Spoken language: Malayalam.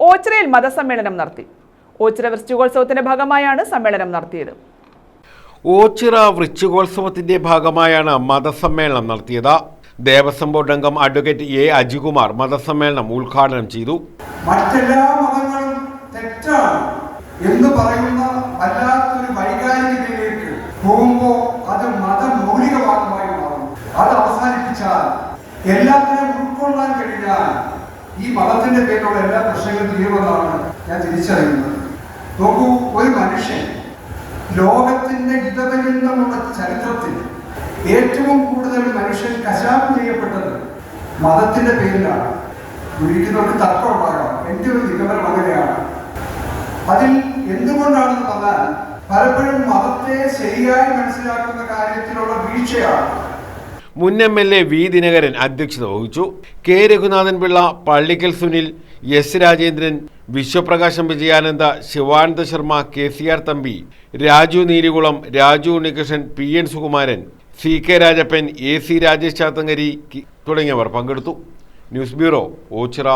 ഓച്ചിറയിൽ മതസമ്മേളനം നടത്തി. ഓച്ചിറ വൃശ്ചികോത്സവത്തിന്റെ ഭാഗമായാണ് സമ്മേളനം നടത്തിയത്. ഓച്ചിറ വൃശ്ചികോത്സവത്തിന്റെ ഭാഗമായാണ് മതസമ്മേളനം നടത്തിയത്. ദേവസ്വം ബോർഡ് അംഗം അഡ്വക്കേറ്റ് എ. അജികുമാർ മതസമ്മേളനം ഉദ്ഘാടനം ചെയ്തു. മറ്റെല്ലാ മതങ്ങളും തെറ്റാണ് എന്ന് പറയുന്ന വല്ലാത്തൊരു വൈകാരികതയിലേക്ക് പോകുമ്പോൾ അത് മതമൗലികവാദമായി മാറും അത് അവസാനിപ്പിച്ചാൽ എല്ലാത്തിനെയും ഉൾക്കൊള്ളാൻ കഴിഞ്ഞാൽ ഈ മതത്തിന്റെ പേരിലുള്ള എല്ലാ പ്രശ്നങ്ങളും തീരുമെന്നാണ് ഞാൻ തിരിച്ചറിയുന്നത്. നോക്കൂ ഒരു മനുഷ്യൻ ലോകത്തിന്റെ ഇതപര്യന്തമുള്ള ചരിത്രത്തിൽ ഏറ്റവും കൂടുതൽ മനുഷ്യൻ കശാപ്പ് ചെയ്യപ്പെട്ടത് മതത്തിന്റെ പേരിലാണ്. ഒരിക്കുന്നവർക്ക് തർക്കം ഉണ്ടാകാം. എന്റെ ഒരു നിഗമനം അങ്ങനെയാണ്. അതിൽ എന്തുകൊണ്ടാണെന്ന് പറഞ്ഞാൽ പലപ്പോഴും മതത്തെ ശരിയായി മനസ്സിലാക്കുന്ന കാര്യത്തിലുള്ള വീഴ്ചയാണ് മുൻ M L A V Dinakaran അധ്യക്ഷത വഹിച്ചു. K Raghunathan Pillai Pallickal Sunil S Rajendran Vishwaprakasham Vijayananda Shivananda Sharma K C R Thampi Raju Neelikulam Raju Unnikrishnan P N Sukumaran C K Rajappan A C Rajesh Chathankari തുടങ്ങിയവർ പങ്കെടുത്തു. News bureau Ochira.